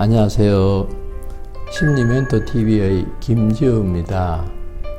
안녕하세요. 심리멘토TV의 김지우입니다.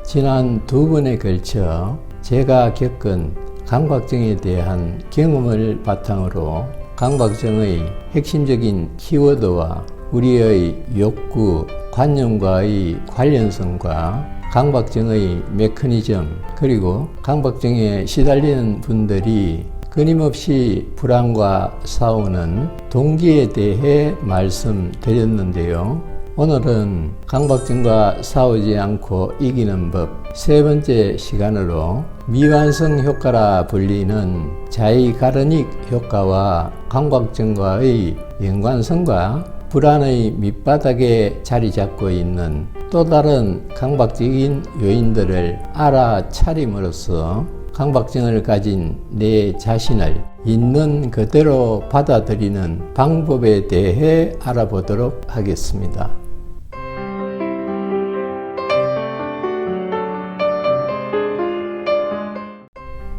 지난 두 번에 걸쳐 제가 겪은 강박증에 대한 경험을 바탕으로 강박증의 핵심적인 키워드와 우리의 욕구, 관념과의 관련성과 강박증의 메커니즘, 그리고 강박증에 시달리는 분들이 끊임없이 불안과 싸우는 동기에 대해 말씀드렸는데요. 오늘은 강박증과 싸우지 않고 이기는 법 세 번째 시간으로 미완성 효과라 불리는 자이가르닉 효과와 강박증과의 연관성과 불안의 밑바닥에 자리 잡고 있는 또 다른 강박적인 요인들을 알아차림으로써 강박증을 가진 내 자신을 있는 그대로 받아들이는 방법에 대해 알아보도록 하겠습니다.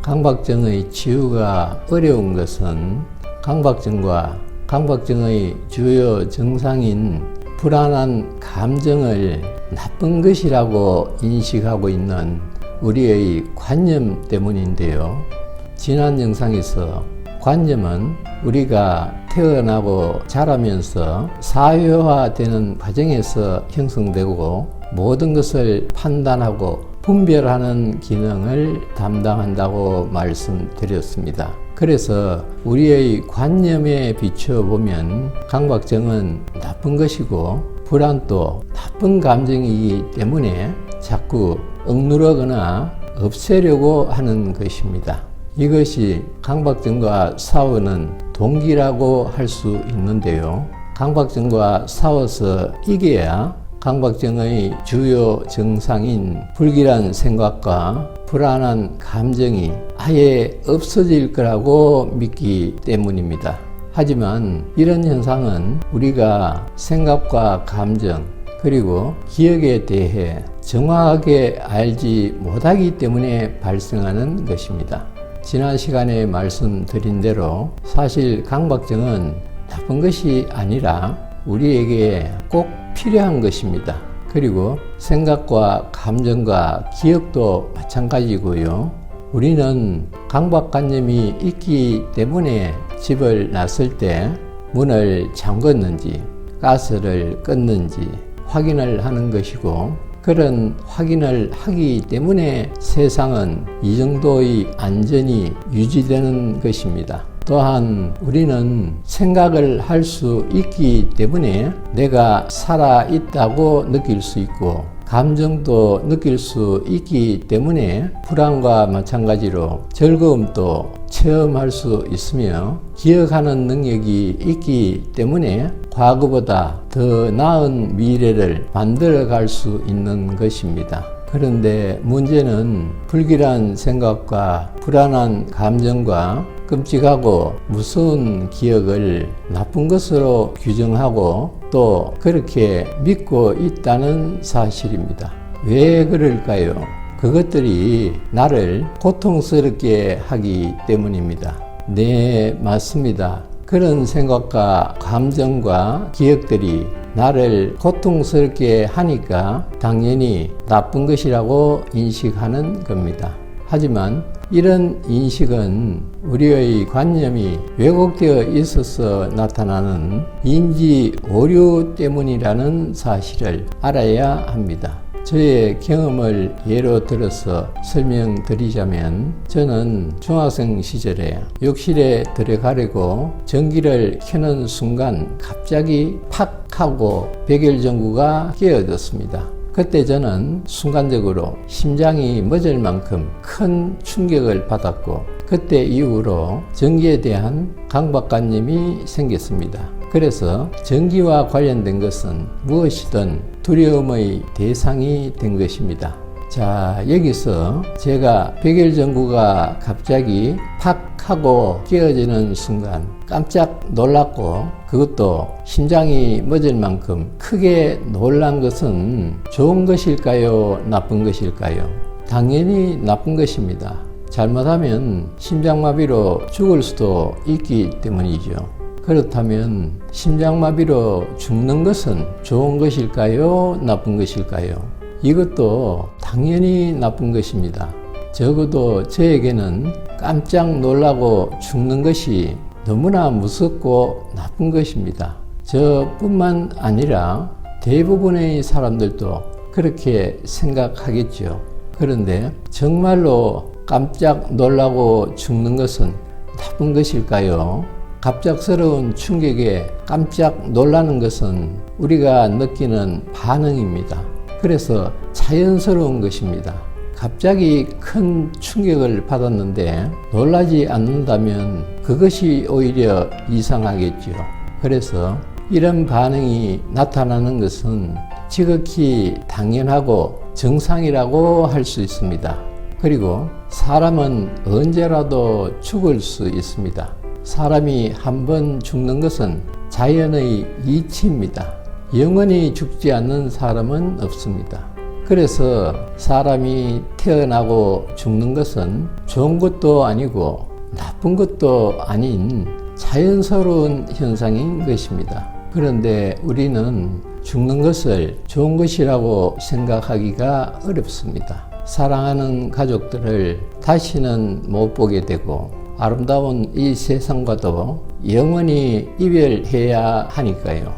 강박증의 치유가 어려운 것은 강박증과 강박증의 주요 증상인 불안한 감정을 나쁜 것이라고 인식하고 있는 우리의 관념 때문인데요. 지난 영상에서 관념은 우리가 태어나고 자라면서 사회화되는 과정에서 형성되고 모든 것을 판단하고 분별하는 기능을 담당한다고 말씀드렸습니다. 그래서 우리의 관념에 비춰보면 강박증은 나쁜 것이고 불안도 나쁜 감정이기 때문에 자꾸 억누르거나 없애려고 하는 것입니다. 이것이 강박증과 싸우는 동기라고 할 수 있는데요. 강박증과 싸워서 이겨야 강박증의 주요 증상인 불길한 생각과 불안한 감정이 아예 없어질 거라고 믿기 때문입니다. 하지만 이런 현상은 우리가 생각과 감정, 그리고 기억에 대해 정확하게 알지 못하기 때문에 발생하는 것입니다. 지난 시간에 말씀드린 대로 사실 강박증은 나쁜 것이 아니라 우리에게 꼭 필요한 것입니다. 그리고 생각과 감정과 기억도 마찬가지고요. 우리는 강박관념이 있기 때문에 집을 났을 때 문을 잠궜는지 가스를 껐는지 확인을 하는 것이고 그런 확인을 하기 때문에 세상은 이 정도의 안전이 유지되는 것입니다. 또한 우리는 생각을 할 수 있기 때문에 내가 살아 있다고 느낄 수 있고 감정도 느낄 수 있기 때문에 불안과 마찬가지로 즐거움도 체험할 수 있으며 기억하는 능력이 있기 때문에 과거보다 더 나은 미래를 만들어 갈 수 있는 것입니다. 그런데 문제는 불길한 생각과 불안한 감정과 끔찍하고 무서운 기억을 나쁜 것으로 규정하고 또 그렇게 믿고 있다는 사실입니다. 왜 그럴까요? 그것들이 나를 고통스럽게 하기 때문입니다. 네, 맞습니다. 그런 생각과 감정과 기억들이 나를 고통스럽게 하니까 당연히 나쁜 것이라고 인식하는 겁니다. 하지만 이런 인식은 우리의 관념이 왜곡되어 있어서 나타나는 인지 오류 때문이라는 사실을 알아야 합니다. 저의 경험을 예로 들어서 설명드리자면 저는 중학생 시절에 욕실에 들어가려고 전기를 켜는 순간 갑자기 팍 하고 백열전구가 깨어졌습니다. 그때 저는 순간적으로 심장이 멎을 만큼 큰 충격을 받았고 그때 이후로 전기에 대한 강박관념이 생겼습니다. 그래서 전기와 관련된 것은 무엇이든 두려움의 대상이 된 것입니다. 자, 여기서 제가 백열전구가 갑자기 팍 하고 깨어지는 순간 깜짝 놀랐고 그것도 심장이 멎을 만큼 크게 놀란 것은 좋은 것일까요? 나쁜 것일까요? 당연히 나쁜 것입니다. 잘못하면 심장마비로 죽을 수도 있기 때문이죠. 그렇다면 심장마비로 죽는 것은 좋은 것일까요? 나쁜 것일까요? 이것도 당연히 나쁜 것입니다. 적어도 저에게는 깜짝 놀라고 죽는 것이 너무나 무섭고 나쁜 것입니다. 저뿐만 아니라 대부분의 사람들도 그렇게 생각하겠죠. 그런데 정말로 깜짝 놀라고 죽는 것은 나쁜 것일까요? 갑작스러운 충격에 깜짝 놀라는 것은 우리가 느끼는 반응입니다. 그래서 자연스러운 것입니다. 갑자기 큰 충격을 받았는데 놀라지 않는다면 그것이 오히려 이상하겠지요. 그래서 이런 반응이 나타나는 것은 지극히 당연하고 정상이라고 할 수 있습니다. 그리고 사람은 언제라도 죽을 수 있습니다. 사람이 한 번 죽는 것은 자연의 이치입니다. 영원히 죽지 않는 사람은 없습니다. 그래서 사람이 태어나고 죽는 것은 좋은 것도 아니고 나쁜 것도 아닌 자연스러운 현상인 것입니다. 그런데 우리는 죽는 것을 좋은 것이라고 생각하기가 어렵습니다. 사랑하는 가족들을 다시는 못 보게 되고 아름다운 이 세상과도 영원히 이별해야 하니까요.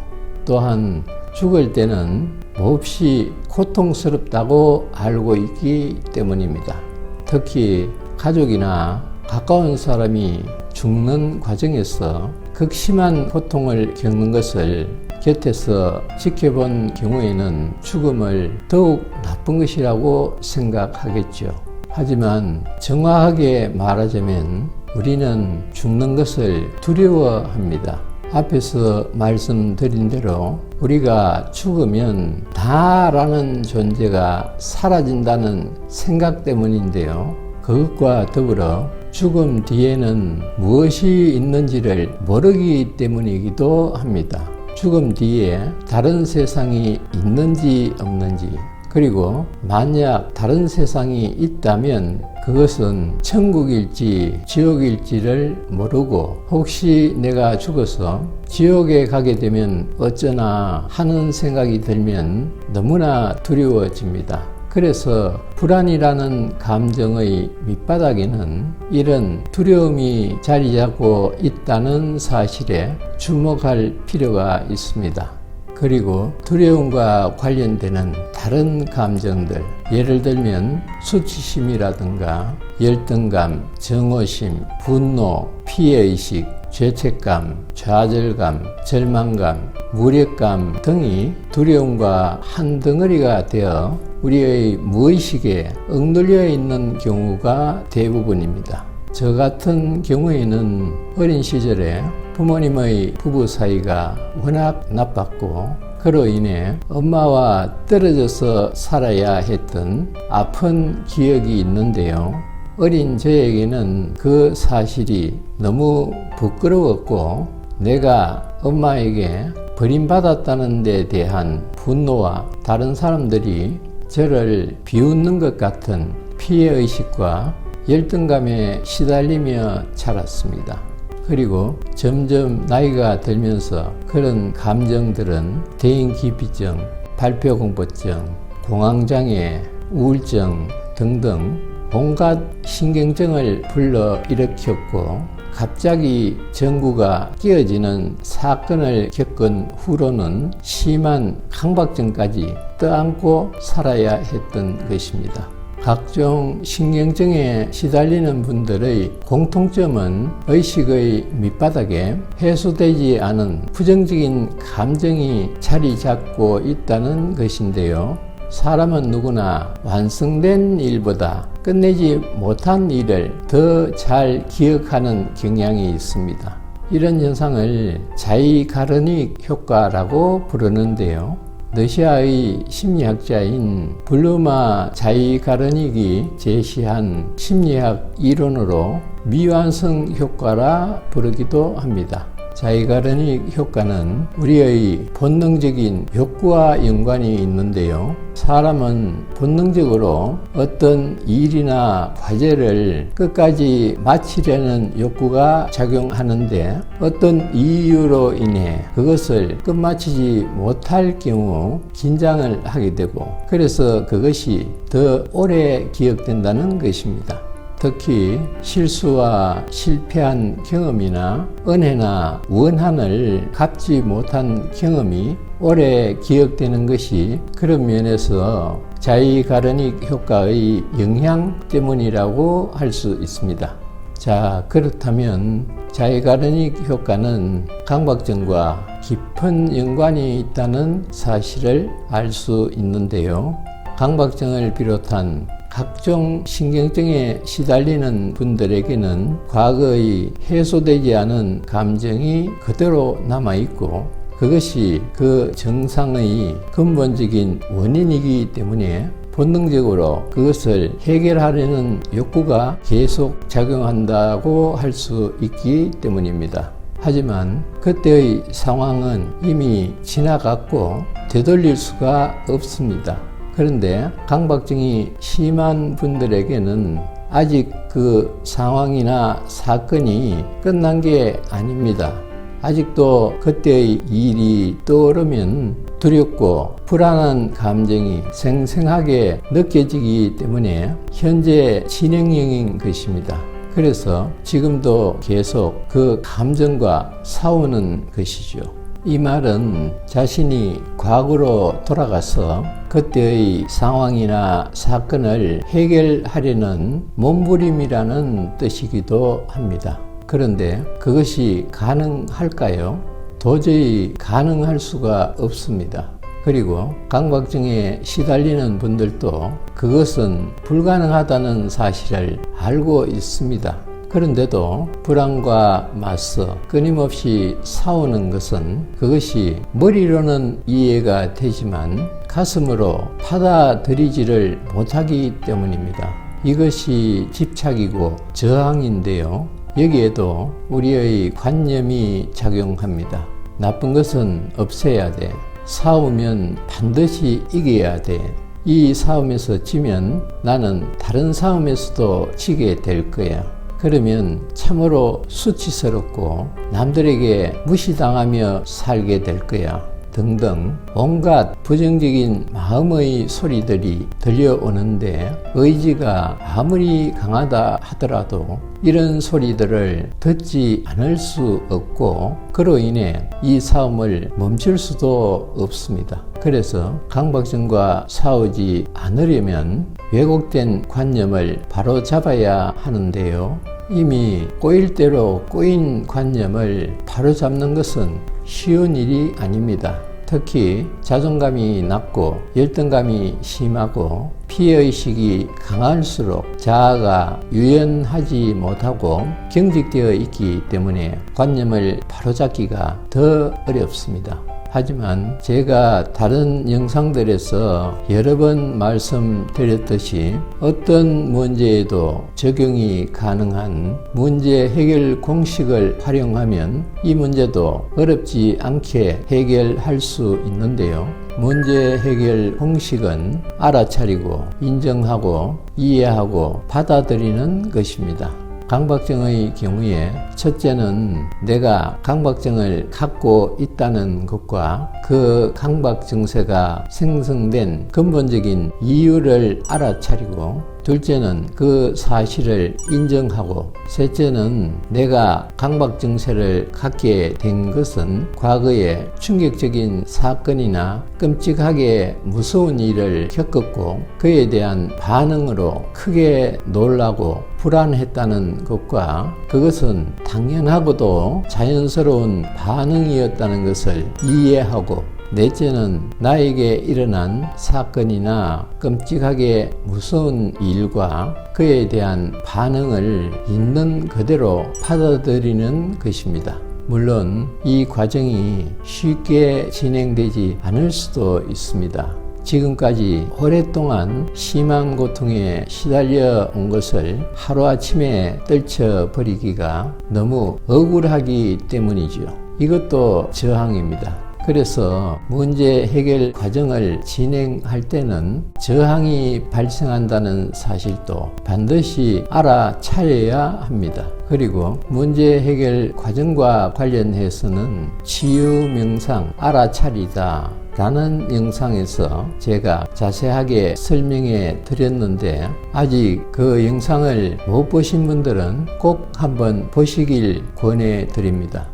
또한 죽을 때는 몹시 고통스럽다고 알고 있기 때문입니다. 특히 가족이나 가까운 사람이 죽는 과정에서 극심한 고통을 겪는 것을 곁에서 지켜본 경우에는 죽음을 더욱 나쁜 것이라고 생각하겠죠. 하지만 정확하게 말하자면 우리는 죽는 것을 두려워합니다. 앞에서 말씀드린 대로 우리가 죽으면 다라는 존재가 사라진다는 생각 때문인데요. 그것과 더불어 죽음 뒤에는 무엇이 있는지를 모르기 때문이기도 합니다. 죽음 뒤에 다른 세상이 있는지 없는지 그리고 만약 다른 세상이 있다면 그것은 천국일지 지옥일지를 모르고 혹시 내가 죽어서 지옥에 가게 되면 어쩌나 하는 생각이 들면 너무나 두려워집니다. 그래서 불안이라는 감정의 밑바닥에는 이런 두려움이 자리 잡고 있다는 사실에 주목할 필요가 있습니다. 그리고 두려움과 관련되는 다른 감정들, 예를 들면 수치심이라든가 열등감, 정오심, 분노, 피해의식, 죄책감, 좌절감, 절망감, 무력감 등이 두려움과 한 덩어리가 되어 우리의 무의식에 억눌려 있는 경우가 대부분입니다. 저 같은 경우에는 어린 시절에 부모님의 부부 사이가 워낙 나빴고 그로 인해 엄마와 떨어져서 살아야 했던 아픈 기억이 있는데요. 어린 저에게는 그 사실이 너무 부끄러웠고 내가 엄마에게 버림받았다는 데 대한 분노와 다른 사람들이 저를 비웃는 것 같은 피해의식과 열등감에 시달리며 자랐습니다. 그리고 점점 나이가 들면서 그런 감정들은 대인기피증, 발표공포증, 공황장애, 우울증 등등 온갖 신경증을 불러 일으켰고 갑자기 전구가 끼어지는 사건을 겪은 후로는 심한 강박증까지 떠안고 살아야 했던 것입니다. 각종 신경증에 시달리는 분들의 공통점은 의식의 밑바닥에 해소되지 않은 부정적인 감정이 자리 잡고 있다는 것인데요. 사람은 누구나 완성된 일보다 끝내지 못한 일을 더 잘 기억하는 경향이 있습니다. 이런 현상을 자이가르닉 효과라고 부르는데요. 러시아의 심리학자인 블루마 자이가르닉이 제시한 심리학 이론으로 미완성 효과라 부르기도 합니다. 자이가르닉 효과는 우리의 본능적인 욕구와 연관이 있는데요. 사람은 본능적으로 어떤 일이나 과제를 끝까지 마치려는 욕구가 작용하는데 어떤 이유로 인해 그것을 끝마치지 못할 경우 긴장을 하게 되고 그래서 그것이 더 오래 기억된다는 것입니다. 특히 실수와 실패한 경험이나 은혜나 원한을 갚지 못한 경험이 오래 기억되는 것이 그런 면에서 자이가르닉 효과의 영향 때문이라고 할 수 있습니다. 자, 그렇다면 자이가르닉 효과는 강박증과 깊은 연관이 있다는 사실을 알 수 있는데요. 강박증을 비롯한 각종 신경증에 시달리는 분들에게는 과거의 해소되지 않은 감정이 그대로 남아있고 그것이 그 정상의 근본적인 원인이기 때문에 본능적으로 그것을 해결하려는 욕구가 계속 작용한다고 할 수 있기 때문입니다. 하지만 그때의 상황은 이미 지나갔고 되돌릴 수가 없습니다. 그런데 강박증이 심한 분들에게는 아직 그 상황이나 사건이 끝난 게 아닙니다. 아직도 그때의 일이 떠오르면 두렵고 불안한 감정이 생생하게 느껴지기 때문에 현재 진행형인 것입니다. 그래서 지금도 계속 그 감정과 싸우는 것이죠. 이 말은 자신이 과거로 돌아가서 그때의 상황이나 사건을 해결하려는 몸부림이라는 뜻이기도 합니다. 그런데 그것이 가능할까요? 도저히 가능할 수가 없습니다. 그리고 강박증에 시달리는 분들도 그것은 불가능하다는 사실을 알고 있습니다. 그런데도 불안과 맞서 끊임없이 싸우는 것은 그것이 머리로는 이해가 되지만 가슴으로 받아들이지를 못하기 때문입니다. 이것이 집착이고 저항인데요. 여기에도 우리의 관념이 작용합니다. 나쁜 것은 없애야 돼. 싸우면 반드시 이겨야 돼. 이 싸움에서 지면 나는 다른 싸움에서도 지게 될 거야. 그러면 참으로 수치스럽고 남들에게 무시당하며 살게 될 거야. 등등 온갖 부정적인 마음의 소리들이 들려오는데 의지가 아무리 강하다 하더라도 이런 소리들을 듣지 않을 수 없고 그로 인해 이 싸움을 멈출 수도 없습니다. 그래서 강박증과 싸우지 않으려면 왜곡된 관념을 바로 잡아야 하는데요. 이미 꼬일 대로 꼬인 관념을 바로잡는 것은 쉬운 일이 아닙니다. 특히 자존감이 낮고 열등감이 심하고 피해의식이 강할수록 자아가 유연하지 못하고 경직되어 있기 때문에 관념을 바로잡기가 더 어렵습니다. 하지만 제가 다른 영상들에서 여러 번 말씀드렸듯이 어떤 문제에도 적용이 가능한 문제 해결 공식을 활용하면 이 문제도 어렵지 않게 해결할 수 있는데요. 문제 해결 공식은 알아차리고 인정하고 이해하고 받아들이는 것입니다. 강박증의 경우에 첫째는 내가 강박증을 갖고 있다는 것과 그 강박 증세가 생성된 근본적인 이유를 알아차리고 둘째는 그 사실을 인정하고 셋째는 내가 강박 증세를 갖게 된 것은 과거에 충격적인 사건이나 끔찍하게 무서운 일을 겪었고 그에 대한 반응으로 크게 놀라고 불안했다는 것과 그것은 당연하고도 자연스러운 반응이었다는 것을 이해하고 넷째는 나에게 일어난 사건이나 끔찍하게 무서운 일과 그에 대한 반응을 있는 그대로 받아들이는 것입니다. 물론 이 과정이 쉽게 진행되지 않을 수도 있습니다. 지금까지 오랫동안 심한 고통에 시달려 온 것을 하루아침에 떨쳐버리기가 너무 억울하기 때문이죠. 이것도 저항입니다. 그래서 문제 해결 과정을 진행할 때는 저항이 발생한다는 사실도 반드시 알아차려야 합니다. 그리고 문제 해결 과정과 관련해서는 치유 명상 알아차리다 라는 영상에서 제가 자세하게 설명해 드렸는데 아직 그 영상을 못 보신 분들은 꼭 한번 보시길 권해 드립니다.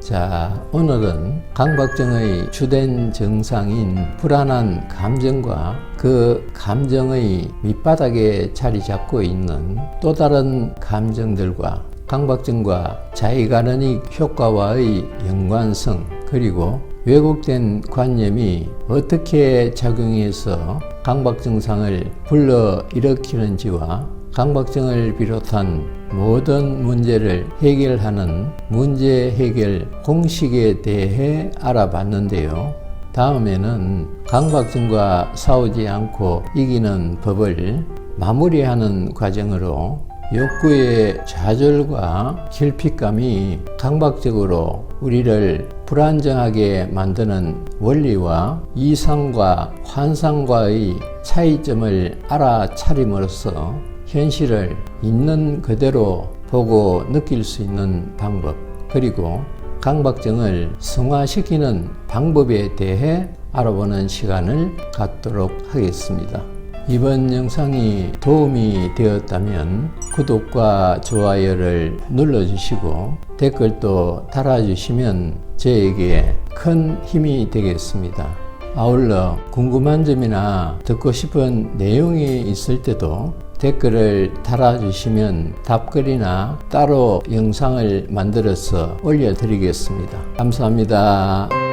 자, 오늘은 강박증의 주된 증상인 불안한 감정과 그 감정의 밑바닥에 자리 잡고 있는 또 다른 감정들과 강박증과 자의가르닉 효과와의 연관성 그리고 왜곡된 관념이 어떻게 작용해서 강박 증상을 불러 일으키는지와 강박증을 비롯한 모든 문제를 해결하는 문제 해결 공식에 대해 알아봤는데요. 다음에는 강박증과 싸우지 않고 이기는 법을 마무리하는 과정으로 욕구의 좌절과 결핍감이 강박적으로 우리를 불안정하게 만드는 원리와 이상과 환상과의 차이점을 알아차림으로써 현실을 있는 그대로 보고 느낄 수 있는 방법 그리고 강박증을 승화시키는 방법에 대해 알아보는 시간을 갖도록 하겠습니다. 이번 영상이 도움이 되었다면 구독과 좋아요를 눌러주시고 댓글도 달아주시면 저에게 큰 힘이 되겠습니다. 아울러 궁금한 점이나 듣고 싶은 내용이 있을 때도 댓글을 달아주시면 답글이나 따로 영상을 만들어서 올려드리겠습니다. 감사합니다.